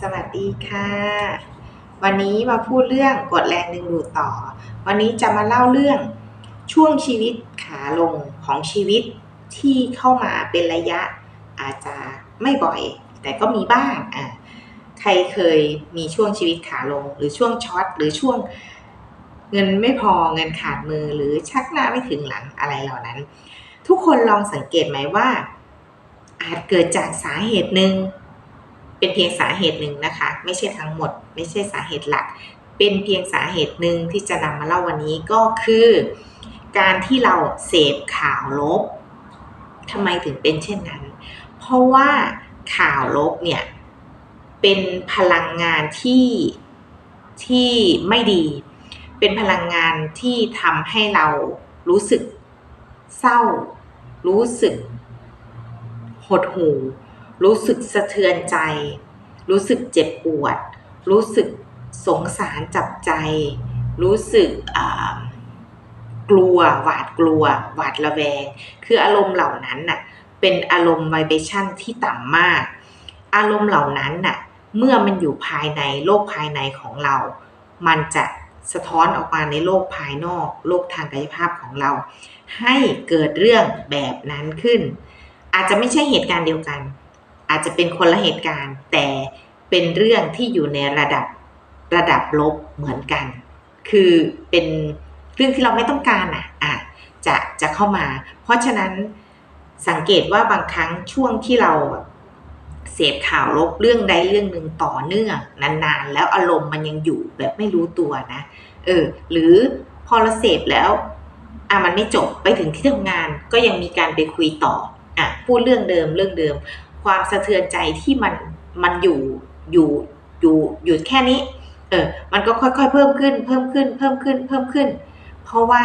สวัสดีค่ะ วันนี้มาพูดเรื่องกดแรงดึงดูดต่อ วันนี้จะมาเล่าเรื่องช่วงชีวิตขาลงของชีวิตที่เข้ามาเป็นระยะอาจจะไม่บ่อย แต่ก็มีบ้างอะใครเคยมีช่วงชีวิตขาลง หรือช่วงช็อตหรือช่วงเงินไม่พอเงินขาดมือหรือชักหน้าไม่ถึงหลังอะไรเหล่านั้น ทุกคนลองสังเกตไหมว่า อาจเกิดจากสาเหตุหนึ่ง เป็นเพียงสาเหตุหนึ่งนะคะ ไม่ใช่ทั้งหมด ไม่ใช่สาเหตุหลัก เป็นเพียงสาเหตุหนึ่งที่จะนำมาเล่าวันนี้ก็คือ การที่เราเสพข่าวลบทำไมถึงเป็นเช่นนั้น เพราะว่าข่าวลบเนี่ยเป็นพลังงานที่ที่ไม่ดี เป็นพลังงานที่ทำให้เรารู้สึกเศร้า รู้สึกหดหู่ รู้สึกสะเทือนใจ รู้สึกเจ็บปวด รู้สึกสงสารจับใจ รู้สึกกลัว หวาดกลัว หวาดระแวง คืออารมณ์เหล่านั้นน่ะเป็นอารมณ์ไวเบชั่นที่ต่ำมาก อารมณ์เหล่านั้นน่ะเมื่อมันอยู่ภายในโลกภายในของเรา มันจะสะท้อนออกมาในโลกภายนอก โลกทางกายภาพของเรา ให้เกิดเรื่องแบบนั้นขึ้น อาจจะไม่ใช่เหตุการณ์เดียวกัน อาจจะเป็นคนละเหตุการณ์ แต่เป็นเรื่องที่อยู่ในระดับระดับลบเหมือนกัน คือเป็นเรื่องที่เราไม่ต้องการอะอะจะจะเข้ามา เพราะฉะนั้นสังเกตว่าบางครั้งช่วงที่เราเสพข่าวลบเรื่องใดเรื่องหนึ่งต่อเนื่องนานๆ แล้วอารมณ์มันยังอยู่แบบไม่รู้ตัวนะ เออ หรือพอเราเสพแล้วอะมันไม่จบไปถึงที่ทำงานก็ยังมีการไปคุยต่ออะพูดเรื่องเดิมเรื่องเดิม ความสะเทือนใจที่มันมันอยู่อยู่อยู่อยู่แค่นี้ เออ มันก็ค่อยๆ เพิ่มขึ้น เพิ่มขึ้น เพิ่มขึ้น เพิ่มขึ้น เพราะว่า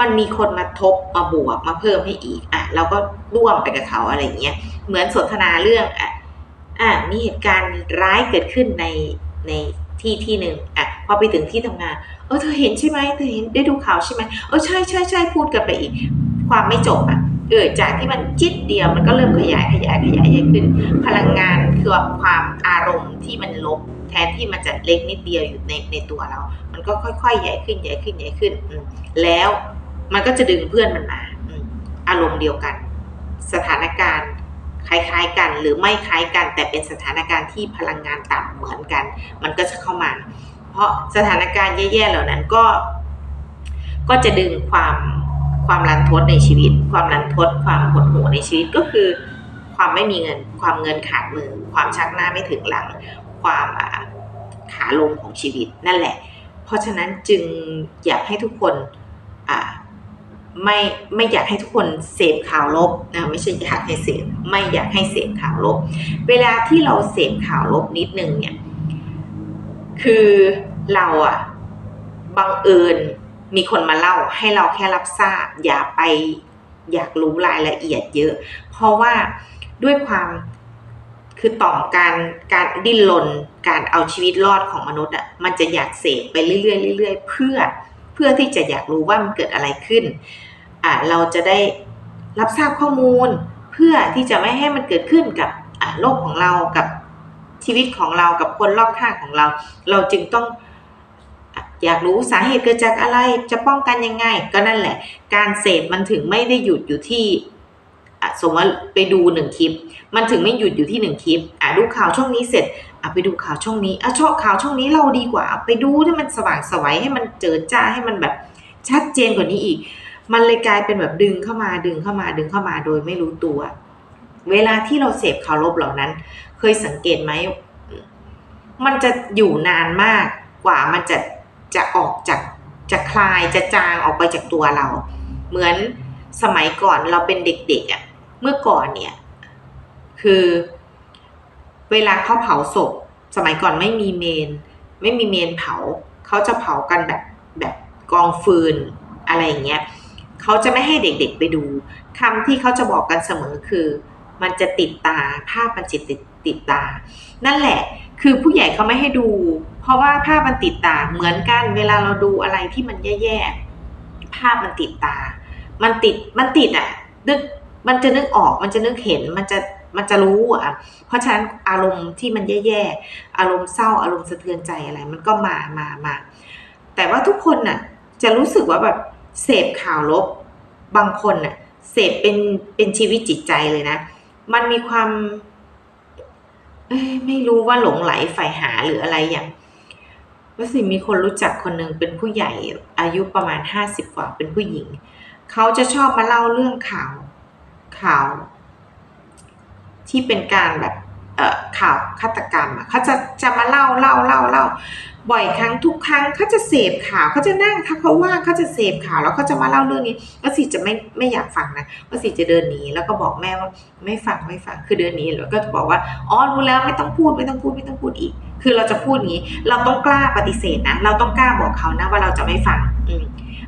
มันมีคนมาทบมาบวกมาเพิ่มให้อีก อะ เราก็ร่วมไปกับเขาอะไรเงี้ย เหมือนสนทนาเรื่องอะ อะ มีเหตุการณ์ร้ายเกิดขึ้นในในที่ที่หนึ่งอะ พอไปถึงที่ทำงาน เออ เธอเห็นใช่ไหมเธอเห็นได้ดูข่าวใช่ไหมเออ ใช่ใช่ใช่พูดกันไปอีก ความไม่จบอะ เกิดจากที่มันจิตเดียวมันก็เริ่มขยายขยายขยายใหญ่ขึ้น พลังงานคือความอารมณ์ที่มันลบแทนที่มันจะเล็กนิดเดียวอยู่ในในตัวเรา มันก็ค่อยๆใหญ่ขึ้นใหญ่ขึ้นใหญ่ขึ้นแล้วมันก็จะดึงเพื่อนมันมาอารมณ์เดียวกัน สถานการณ์คล้ายๆกันหรือไม่คล้ายกัน แต่เป็นสถานการณ์ที่พลังงานต่ำเหมือนกัน มันก็จะเข้ามา เพราะสถานการณ์แย่ๆเหล่านั้นก็ ก็จะดึงความ ความรันทดในชีวิต ความรันทดความหดหู่ในชีวิตก็คือ ความไม่มีเงิน ความเงินขาดมือ ความชักหน้าไม่ถึงหลัง ความขาลงของชีวิตนั่นแหละ เพราะฉะนั้นจึงอยากให้ทุกคนไม่ไม่อยากให้ทุกคนเสพข่าวลบนะไม่ใช่อยากให้เสพไม่อยากให้เสพข่าวลบ เวลาที่เราเสพข่าวลบนิดนึงเนี่ยคือเราอะบังเอิญ มีคนมาเล่าให้เราแค่รับทราบ อย่าไปอยากรู้รายละเอียดเยอะ เพราะว่าด้วยความคือต่อมการการดิ้นรนการเอาชีวิตรอดของมนุษย์อะมันจะอยากเสพไปเรื่อยๆเรื่อยๆเพื่อเพื่อที่จะอยากรู้ว่ามันเกิดอะไรขึ้นอ่าเราจะได้รับทราบข้อมูล เพื่อที่จะไม่ให้มันเกิดขึ้นกับโลกของเรากับชีวิตของเรากับคนรอบข้างของเรา เราจึงต้อง อยากรู้สาเหตุเกิดจากอะไรจะป้องกันยังไง ก็นั่นแหละ การเสพมันถึงไม่ได้หยุดอยู่ที่สมมติไปดูหนึ่งคลิป มันถึงไม่หยุดอยู่ที่หนึ่งคลิปอะดูข่าวช่องนี้เสร็จอะไปดูข่าวช่องนี้อะชอบข่าวช่องนี้เราดีกว่าไปดูให้มันสว่างสวัยให้มันเจอจ้าให้มันแบบชัดเจนกว่านี้อีก มันเลยกลายเป็นแบบดึงเข้ามาดึงเข้ามาดึงเข้ามาโดยไม่รู้ตัว เวลาที่เราเสพข่าวลบเหล่านั้น เคยสังเกตไหมมันจะอยู่นานมากกว่ามันจะ จะออกจากจะคลายจะจางออกไปจากตัวเรา เหมือนสมัยก่อนเราเป็นเด็กๆอะ่ะเมื่อก่อนเนี่ย คือ เวลาเขาเผาศพ สมัยก่อนไม่มีเมน ไม่มีเมนเผาเขาจะเผากันแบบแบบกองฟืนอะไรอย่างเงี้ยเขาจะไม่ให้เด็กๆไปดูคำที่เขาจะบอกกันเสมอคือ มันจะติดตาภาพมันจิตติดติดตา นั่นแหละ คือผู้ใหญ่เขาไม่ให้ดู เพราะว่าภาพมันติดตาเหมือนกัน เวลาเราดูอะไรที่มันแย่ๆภาพมันติดตา มันติดมันติดอะนึกมันจะนึกออกมันจะนึกเห็นมันจะมันจะรู้อะ เพราะฉะนั้นอารมณ์ที่มันแย่ๆอารมณ์เศร้าอารมณ์สะเทือนใจอะไร มันก็มามามาแต่ว่าทุกคนน่ะ จะรู้สึกว่าแบบเสพข่าวลบบางคนน่ะเสพเป็นเป็นชีวิตจิตใจเลยนะ มันมีความไม่รู้ว่าหลงไหลใฝ่หาหรืออะไรอย่าง ว่าสิมีคนรู้จักคนหนึ่งเป็นผู้ใหญ่อายุประมาณห้าสิบกว่าเป็นผู้หญิง เขาจะชอบมาเล่าเรื่องข่าวข่าว ที่เป็นการแบบเอ่อข่าวฆาตกรรมอะเขาจะจะมาเล่าเล่าเล่าเล่าบ่อยครั้งทุกครั้งเขาจะเสพข่าวเขาจะนั่งถ้าเขาว่างเขาจะเสพข่าวแล้วเขาจะมาเล่าเรื่องนี้ก็สิจะไม่ไม่อยากฟังนะก็สิจะเดินหนีแล้วก็บอกแม่ว่าไม่ฟังไม่ฟังคือเดินหนีแล้วก็บอกว่าอ๋อรู้แล้วไม่ต้องพูดไม่ต้องพูดไม่ต้องพูดอีก คือเราจะพูดงี้ เราต้องกล้าปฏิเสธนะ เราต้องกล้าบอกเขานะว่าเราจะไม่ฟังอื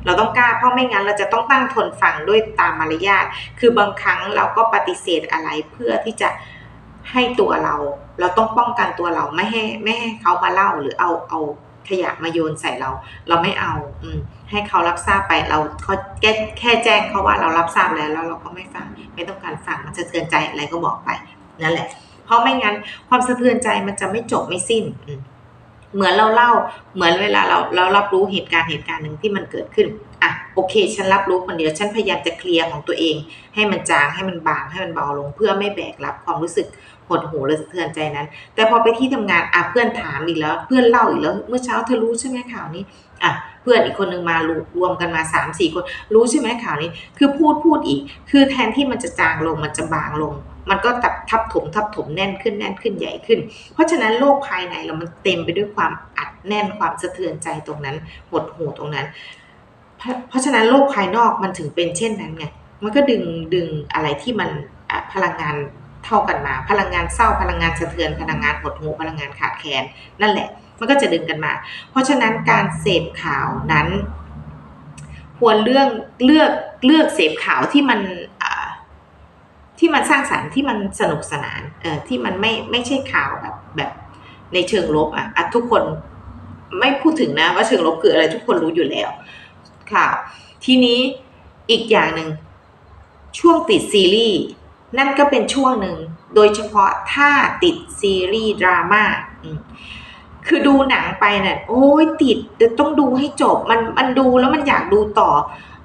เราต้องกล้าเพราะไม่งั้นเราจะต้องตั้งทนฟังด้วยตามมารยาท คือบางครั้งเราก็ปฏิเสธอะไรเพื่อที่จะให้ตัวเรา เราต้องป้องกันตัวเราไม่ให้ไม่ให้เขามาเล่าหรือเอาเอาขยะมาโยนใส่เรา เราไม่เอา อืให้เขารับทราบไปเราเขาแค่แค่แจ้งเขาว่าเรารับทราบแล้วแล้วเราก็ไม่ฟัง ไม่ต้องการฟังมันจะเตือนใจอะไรก็บอกไปนั่นแหละ เพราะไม่งั้นความสะเทือนใจมันจะไม่จบไม่สิ้น เหมือนเราเล่า เหมือนเวลาเราเรารับรู้เหตุการณ์เหตุการณ์หนึ่งที่มันเกิดขึ้น อะโอเค ฉันรับรู้คนเดียว ฉันพยายามจะเคลียร์ของตัวเอง ให้มันจางให้มันบางให้มันเบาลง เพื่อไม่แบกรับความรู้สึกหดหูหรือสะเทือนใจนั้น แต่พอไปที่ทำงานอะเพื่อนถามอีกแล้ว เพื่อนเล่าอีกแล้ว เมื่อเช้าเธอรู้ใช่ไหมข่าวนี้อะเพื่อนอีกคนนึงมารวมกันมา3ามสี่คน รู้ใช่ไหมข่าวนี้ คือพูดพูดอีก คือแทนที่มันจะจางลงมันจะบางลง มันก็ตับทับถมทับถมแน่นขึ้นแน่นขึ้นใหญ่ขึ้น เพราะฉะนั้นโลกภายในเรามันเต็มไปด้วยความอัดแน่นความสะเทือนใจตรงนั้นหดหูตรงนั้น เพราะฉะนั้นโลกภายนอกมันถึงเป็นเช่นนั้นไงมันก็ดึงดึงอะไรที่มันพลังงานเท่ากันมา พลังงานเศร้าพลังงานสะเทือนพลังงานหดหูพลังงานขาดแคลนนั่นแหละ มันก็จะดึงกันมา เพราะฉะนั้นการเสพข่าวนั้น ควรเลือกเลือกเลือกเสพข่าวที่มัน ที่มันสร้างสรรค์ที่มันสนุกสนานเอ่อที่มันไม่ไม่ใช่ข่าวแบบแบบในเชิงลบอะทุกคนไม่พูดถึงนะว่าเชิงลบคืออะไรทุกคนรู้อยู่แล้วข่าวทีนี้อีกอย่างหนึ่งช่วงติดซีรีส์นั่นก็เป็นช่วงหนึ่งโดยเฉพาะถ้าติดซีรีส์ดราม่าคือดูหนังไปเนี่ยโอ้ยติดต้องดูให้จบมันมันดูแล้วมันอยากดูต่อ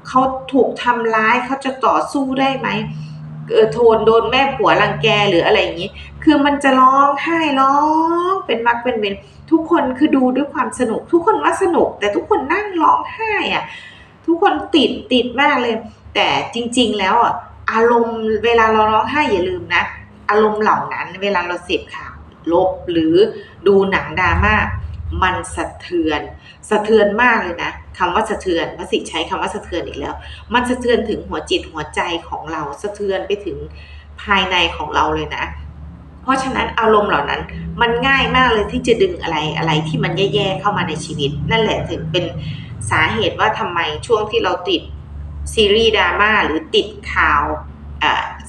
เขาถูกทำร้ายเขาจะต่อสู้ได้ไหม โทนโดนแม่ผัวรังแกหรืออะไรอย่างนี้ คือมันจะร้องไห้ร้องเป็นมักเป็นเวนทุกคนคือดูด้วยความสนุก ทุกคนว่าสนุก แต่ทุกคนนั่งร้องไห้อะทุกคนติดติดมากเลย แต่จริง ๆ แล้วอะอารมณ์เวลาเราร้องไห้อย่าลืมนะ อารมณ์เหล่านั้น เวลาเราเสพข่าวลบหรือดูหนังดราม่า มันสะเทือน สะเทือนมากเลยนะคำว่าสะเทือนพระสิใช้คำว่าสะเทือนอีกแล้ว มันสะเทือนถึงหัวจิตหัวใจของเราสะเทือนไปถึงภายในของเราเลยนะ เพราะฉะนั้นอารมณ์เหล่านั้น มันง่ายมากเลยที่จะดึงอะไรอะไรที่มันแย่ๆเข้ามาในชีวิต นั่นแหละถึงเป็นสาเหตุว่าทำไมช่วงที่เราติดซีรีส์ดราม่าหรือติดข่าว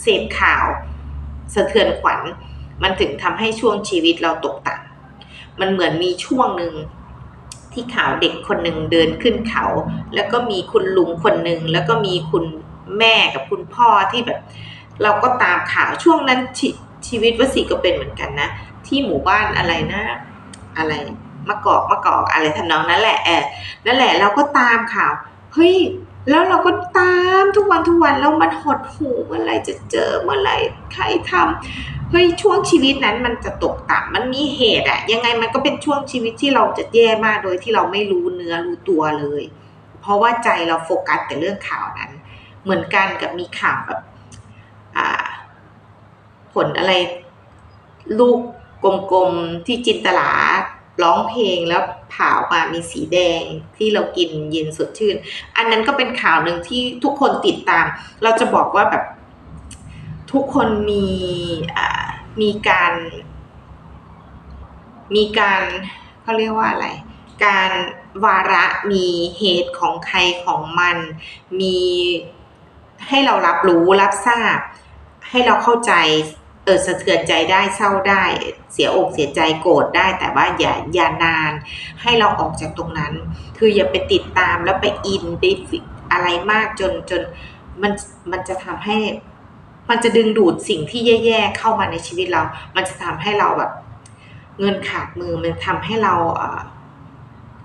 เสพข่าว สะเทือนขวัญ มันถึงทำให้ช่วงชีวิตเราตกต่ำ มันเหมือนมีช่วงหนึ่งที่ข่าวเด็กคนหนึ่งเดินขึ้นเขา แล้วก็มีคุณลุงคนหนึ่งแล้วก็มีคุณแม่กับคุณพ่อที่แบบ เราก็ตามข่าวช่วงนั้นชชีวิตวสีก็เป็นเหมือนกันนะ ที่หมู่บ้านอะไรนะ อะไรมะกอกมะกอกอะไรทำนองนั้นแหละแอนั่นแหละเราก็ตามข่าวเฮ้ย แล้วเราก็ตามทุกวันทุกวันแล้วมันหดหูเมื่อไรจะเจอเมื่อไรใครทำเฮ้ยช่วงชีวิตนั้นมันจะตกต่ำมันมีเหตุอะยังไงมันก็เป็นช่วงชีวิตที่เราจะแย่มากโดยที่เราไม่รู้เนื้อรู้ตัวเลย เพราะว่าใจเราโฟกัสแต่เรื่องข่าวนั้น เหมือนกันกับมีข่าวแบบผลอะไรลูกกลมๆที่จินตลา ร้องเพลงแล้วผ่าออกมามีสีแดงที่เรากินเย็นสดชื่น อันนั้นก็เป็นข่าวหนึ่งที่ทุกคนติดตาม เราจะบอกว่าแบบทุกคนมีมีการ มีการเขาเรียกว่าอะไร การวาระมีเหตุของใครของมัน มีให้เรารับรู้รับทราบ ให้เราเข้าใจ เออสะเทือนใจได้เศร้าได้ เสียอกเสียใจโกรธได้ แต่ว่าอย่าอย่านาน ให้เราออกจากตรงนั้น คืออย่าไปติดตามแล้วไปอินไปอะไรมากจนจนมันมันจะทำให้ มันจะดึงดูดสิ่งที่แย่ๆเข้ามาในชีวิตเรา มันจะทำให้เราแบบ เงินขาดมือมันทำให้เราเออ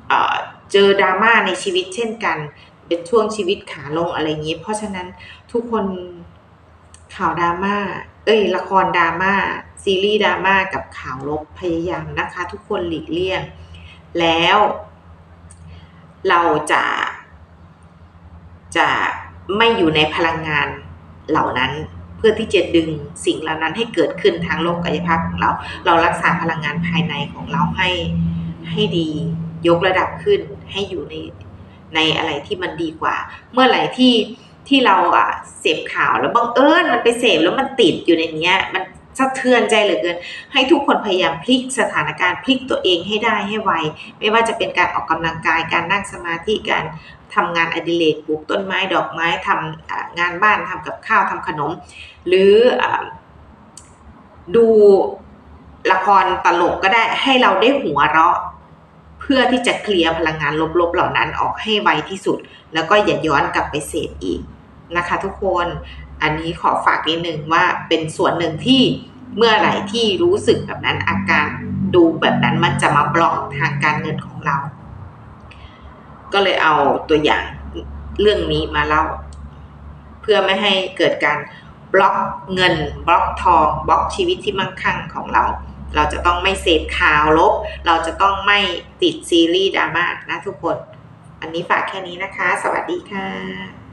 เออเจอดราม่าในชีวิตเช่นกัน เป็นช่วงชีวิตขาลงอะไรอย่างนี้ เพราะฉะนั้นทุกคนข่าวดราม่า เอ้ยละครดราม่าซีรีส์ดราม่ากับข่าวลบพยายามนะคะ ทุกคนหลีกเลี่ยง แล้ว เราจะจะไม่อยู่ในพลังงานเหล่านั้นเพื่อที่จะดึงสิ่งเหล่านั้นให้เกิดขึ้นทางโลกกายภาพของเรา เรารักษาพลังงานภายในของเราให้ให้ดียกระดับขึ้นให้อยู่ในในอะไรที่มันดีกว่า เมื่อไหร่ที่ ที่เราอะเสพข่าวแล้วบังเอิญมันไปเสพแล้วมันติดอยู่ในเนี้ย มันสะเทือนใจเหลือเกิน ให้ทุกคนพยายามพลิกสถานการณ์พลิกตัวเองให้ได้ให้ไว ไม่ว่าจะเป็นการออกกำลังกายการนั่งสมาธิการทำงานอดิเรกปลูกต้นไม้ดอกไม้ทำอ่างานบ้านทำกับข้าวทำขนม หรืออดูละครตลกก็ได้ให้เราได้หัวเราะ เพื่อที่จะเคลียร์พลังงานลบๆเหล่านั้นออกให้ไวที่สุด แล้วก็อย่าย้อนกลับไปเสพอีก นะคะทุกคนอันนี้ขอฝากนิดนึงว่าเป็นส่วนหนึ่งที่เมื่อไหร่ที่รู้สึกแบบนั้นอาการดูแบบนั้นมันจะมาบล็อกทางการเงินของเรา ก็เลยเอาตัวอย่างเรื่องนี้มาเล่า เพื่อไม่ให้เกิดการบล็อกเงิน บล็อกทอง บล็อกชีวิตที่มั่งคั่งของเรา เราจะต้องไม่เสพข่าวลบ เราจะต้องไม่ติดซีรีส์ดราม่านะทุกคน อันนี้ฝากแค่นี้นะคะ สวัสดีค่ะ